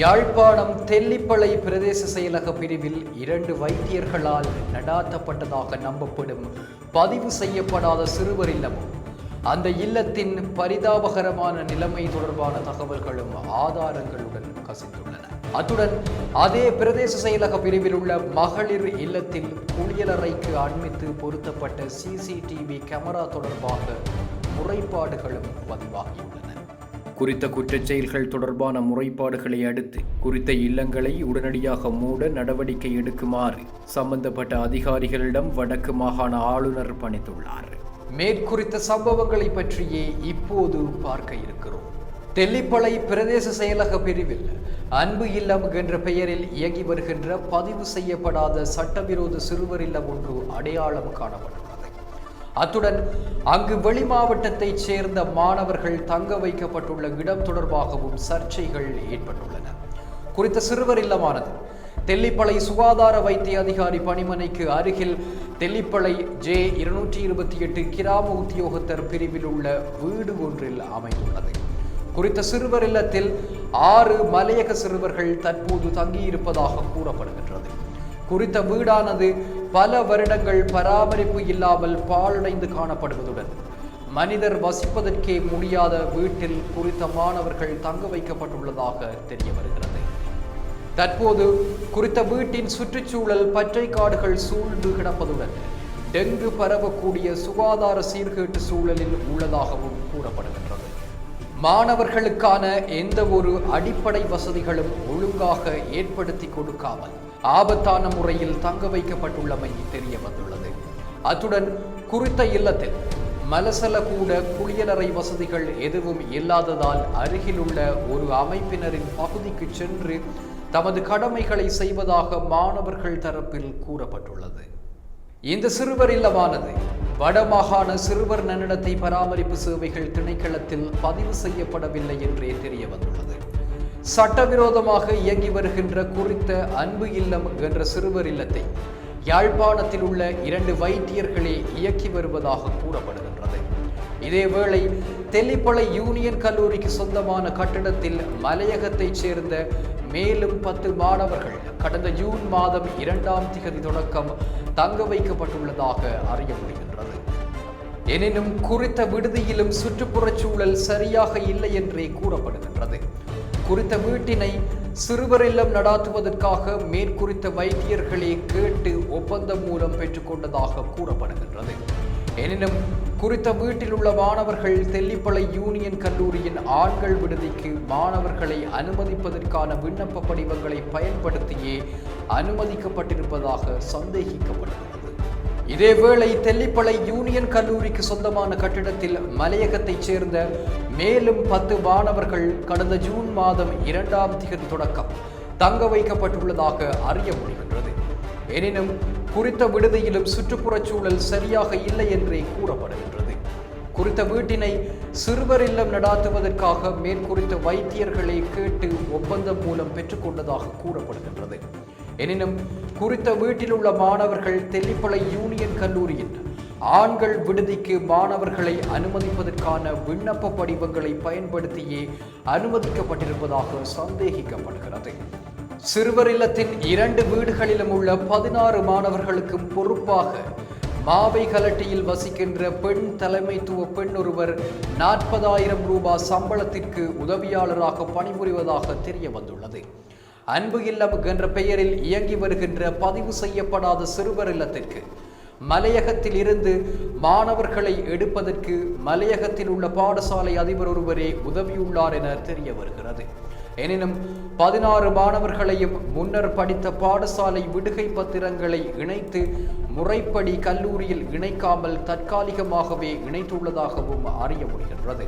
யாழ்ப்பாணம் தெல்லிப்பளை பிரதேச செயலக பிரிவில் இரண்டு வைத்தியர்களால் நடாத்தப்பட்டதாக நம்பப்படும் பதிவு செய்யப்படாத சிறுவர் இல்லமும் அந்த இல்லத்தின் பரிதாபகரமான நிலைமை தொடர்பான தகவல்களும் ஆதாரங்களுடன் கசிந்துள்ளன. அத்துடன் அதே பிரதேச செயலக பிரிவில் உள்ள மகளிர் இல்லத்தில் குளியலறைக்கு அண்மித்து பொருத்தப்பட்ட சிசிடிவி கேமரா தொடர்பாக முறைப்பாடுகளும் பதிவாகியுள்ளன. குறித்த குற்றச் செயல்கள் தொடர்பான முறைப்பாடுகளை அடுத்து குறித்த இல்லங்களை உடனடியாக மூட நடவடிக்கை எடுக்குமாறு சம்பந்தப்பட்ட அதிகாரிகளிடம் வடக்கு மாகாண ஆளுநர் பணித்துள்ளார் மேற்குறித்த சம்பவங்களை பற்றியே இப்போது பார்க்க இருக்கிறோம். தெல்லிப்பளை பிரதேச செயலக பிரிவில் அன்பு இல்லம் என்ற பெயரில் இயங்கி வருகின்ற பதிவு செய்யப்படாத சட்டவிரோத சிறுவர் இல்லம் ஒன்று அடையாளம் காணப்பட்டது. அத்துடன் அங்கு வெளி மாவட்டத்தைச் சேர்ந்த மாணவர்கள் தங்க வைக்கப்பட்டுள்ள இடம் தொடர்பாகவும் சர்ச்சைகள் ஏற்பட்டுள்ளன. குறித்த சிறுவர் இல்லமானது தெல்லிப்பளை சுகாதார வைத்திய அதிகாரி பணிமனைக்கு அருகில் தெல்லிப்பளை ஜே இருநூற்றி இருபத்தி எட்டு கிராம உத்தியோகத்தர் பிரிவில் உள்ள வீடு ஒன்றில் அமைந்துள்ளது. குறித்த சிறுவர் இல்லத்தில் ஆறு மலையக சிறுவர்கள் தற்போது தங்கியிருப்பதாக கூறப்படுகின்றது. குறித்த வீடானது பல வருடங்கள் பராமரிப்பு இல்லாமல் பாழடைந்து காணப்படுவதுடன் மனிதர் வசிப்பதற்கே முடியாத வீட்டில் குறித்த மாணவர்கள் தங்க வைக்கப்பட்டுள்ளதாக தெரிய வருகிறது. தற்போது குறித்த வீட்டின் சுற்றுச்சூழல் பற்றை காடுகள் சூழ்ந்து கிடப்பதுடன் டெங்கு பரவக்கூடிய சுகாதார சீர்கேட்டு சூழலில் உள்ளதாகவும் கூறப்படுகின்றது. மாணவர்களுக்கான எந்த ஒரு அடிப்படை வசதிகளும் ஒழுங்காக ஏற்படுத்தி கொடுக்காமல் ஆபத்தான முறையில் தங்க வைக்கப்பட்டுள்ளமை தெரிய வந்துள்ளது. அத்துடன் குறித்த இல்லத்தில் மலசல கூட குளியலறை வசதிகள் எதுவும் இல்லாததால் அருகிலுள்ள ஒரு அமைப்பினரின் பகுதிக்கு சென்று தமது கடமைகளை செய்வதாக மாணவர்கள் தரப்பில் கூறப்பட்டுள்ளது. இந்த சிறுவர் இல்லமானது. வடமாகாண சிறுவர் நன்னடத்தை பராமரிப்பு சேவைகள் திணைக்களத்தில் பதிவு செய்யப்படவில்லை என்றே தெரிய வந்துள்ளது சட்டவிரோதமாக இயங்கி வருகின்ற குறித்த அன்பு இல்லம் என்ற சிறுவர் இல்லத்தை யாழ்ப்பாணத்தில் உள்ள இரண்டு வைத்தியர்களே இயக்கி வருவதாக கூறப்படுகின்றது. இதேவேளை தெல்லிப்பளை யூனியன் கல்லூரிக்கு சொந்தமான கட்டிடத்தில் மலையகத்தைச் சேர்ந்த மேலும் பத்து மாணவர்கள் கடந்த ஜூன் மாதம் இரண்டாம் திகதி தொடக்கம் தங்க வைக்கப்பட்டுள்ளதாக அறிய முடிகின்றது எனினும் குறித்த விடுதியிலும் சுற்றுப்புறச் சூழல் சரியாக இல்லை என்றே கூறப்படுகின்றது. குறித்த வீட்டினை சிறுவர் இல்லம் நடாத்துவதற்காக மேற்குறித்த வைத்தியர்களே கேட்டு ஒப்பந்தம் மூலம் பெற்றுக்கொண்டதாக கூறப்படுகின்றது. எனினும் குறித்த வீட்டில் உள்ள மாணவர்கள் தெல்லிப்பளை யூனியன் கல்லூரியின் ஆண்கள் விடுதிக்கு மாணவர்களை அனுமதிப்பதற்கான விண்ணப்ப படிவங்களை பயன்படுத்தியே அனுமதிக்கப்பட்டிருப்பதாக சந்தேகிக்கப்படுகிறது இதேவேளை தெல்லிப்பளை யூனியன் கல்லூரிக்கு சொந்தமான கட்டிடத்தில் மலையகத்தைச் சேர்ந்த மேலும் பத்து மாணவர்கள் கடந்த ஜூன் மாதம் இரண்டாம் திகதி தொடக்கம் தங்க வைக்கப்பட்டுள்ளதாக அறிய முடிகின்றது. எனினும் குறித்த விடுதியிலும் சுற்றுப்புறச் சூழல் சரியாக இல்லை என்றே கூறப்படுகின்றது. குறித்த வீட்டினை சிறுவர் இல்லம் நடாத்துவதற்காக மேற்குறித்த வைத்தியர்களை கேட்டு ஒப்பந்தம் மூலம் பெற்றுக்கொண்டதாக கூறப்படுகின்றது. எனினும் குறித்த வீட்டில் உள்ள மாணவர்கள் தெல்லிப்பளை யூனியன் கல்லூரியில் ஆண்கள் விடுதிக்கு மாணவர்களை அனுமதிப்பதற்கான விண்ணப்ப படிவங்களை பயன்படுத்தியே அனுமதிக்கப்பட்டிருப்பதாக சந்தேகிக்கப்படுகிறது. சிறுவர் இல்லத்தின் இரண்டு வீடுகளிலும் உள்ள பதினாறு மாணவர்களுக்கும் பொறுப்பாக மாவை கலட்டியில் வசிக்கின்ற பெண் தலைமைத்துவ பெண் ஒருவர் நாற்பதாயிரம் ரூபாய் சம்பளத்திற்கு உதவியாளராக பணிபுரிவதாக தெரிய வந்துள்ளது அன்பு இல்லம் என்ற பெயரில் இயங்கி வருகின்ற பதிவு செய்யப்படாத சிறுவர் இல்லத்திற்கு மலையகத்தில் இருந்து மாணவர்களை எடுப்பதற்கு மலையகத்தில் உள்ள பாடசாலை அதிபர் ஒருவரே உதவியுள்ளார் என தெரிய வருகிறது. எனினும் பதினாறு மாணவர்களையும் முன்னர் படித்த பாடசாலை விடுகை பத்திரங்களை இணைத்து முறைப்படி கல்லூரியில் இணைக்காமல் தற்காலிகமாகவே இணைத்துள்ளதாகவும் அறிய முடிகின்றது.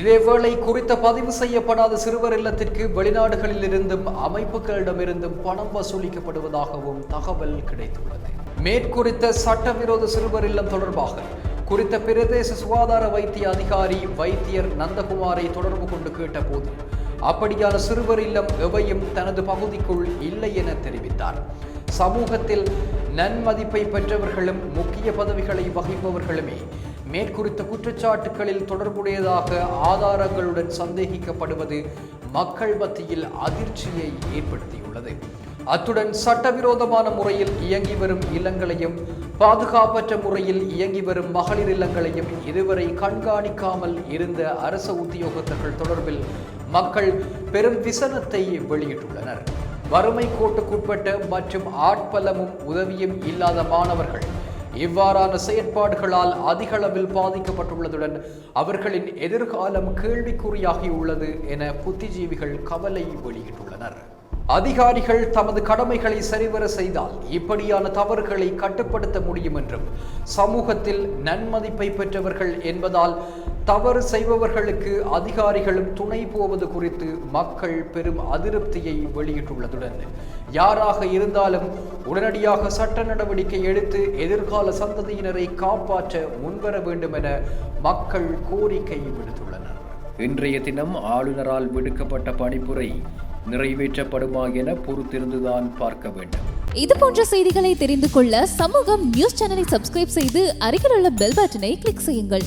இதேவேளை குறித்த பதிவு செய்யப்படாத சிறுவர் இல்லத்திற்கு வெளிநாடுகளில் இருந்தும் அமைப்புகளிடமிருந்தும் பணம் வசூலிக்கப்படுவதாகவும் தகவல் கிடைத்துள்ளது. மேற்குறித்த சட்டவிரோத சிறுவர் இல்லம் தொடர்பாக குறித்த பிரதேச சுகாதார வைத்திய அதிகாரி வைத்தியர் நந்தகுமாரை தொடர்பு கொண்டு கேட்டபோது அப்படியான சிறுவர் இல்லம் எவையும் தனது பகுதிக்குள் இல்லை என தெரிவித்தார். சமூகத்தில் நன்மதிப்பை பெற்றவர்களும் முக்கிய பதவிகளை வகிப்பவர்களுமே மேற்குறித்த குற்றச்சாட்டுகளில் தொடர்புடையதாக ஆதாரங்களுடன் சந்தேகிக்கப்படுவது மக்கள் மத்தியில் அதிர்ச்சியை ஏற்படுத்தியுள்ளது. அத்துடன் சட்டவிரோதமான முறையில் இயங்கி வரும் இல்லங்களையும் பாதுகாப்பற்ற முறையில் இயங்கி வரும் மகளிர் இல்லங்களையும் இதுவரை கண்காணிக்காமல் இருந்த அரச உத்தியோகத்தர்கள் தொடர்பில் மக்கள் பெரும் விசனத்தை வெளியிட்டுள்ளனர். வறுமை கோட்டுக்குட்பட்ட மற்றும் ஆட்பலமும் உதவியும் இல்லாத மாணவர்கள் இவ்வாறான செயற்பாடுகளால் அதிகளவில் பாதிக்கப்பட்டுள்ளதுடன் அவர்களின் எதிர்காலம் கேள்விக்குறியாகியுள்ளது என புத்திஜீவிகள் கவலை வெளியிட்டுள்ளனர். அதிகாரிகள் தமது கடமைகளை சரிவர செய்தால் இப்படியான தவறுகளை கட்டுப்படுத்த முடியும் என்றும் சமூகத்தில் நன்மதிப்பை பெற்றவர்கள் என்பதால் தவறு செய்பவர்களுக்கு அதிகாரிகளும் துணை போவது குறித்து மக்கள் பெரும் அதிருப்தியை வெளியிட்டுள்ளதுடன் யாராக இருந்தாலும் உடனடியாக சட்ட நடவடிக்கை எடுத்து எதிர்கால சந்ததியினரை காப்பாற்ற முன்வர வேண்டும் என மக்கள் கோரிக்கை விடுத்துள்ளனர். இன்றைய தினம் ஆளுநரால் விடுக்கப்பட்ட பணிப்புரை நிறைவேற்றப்படுமா என பொறுத்திருந்துதான் பார்க்க வேண்டும். இது போன்ற செய்திகளை தெரிந்து கொள்ள சமூகம் நியூஸ் சேனலை சப்ஸ்கிரைப் செய்து அருகில் உள்ள பெல் பட்டனை கிளிக் செய்யுங்கள்.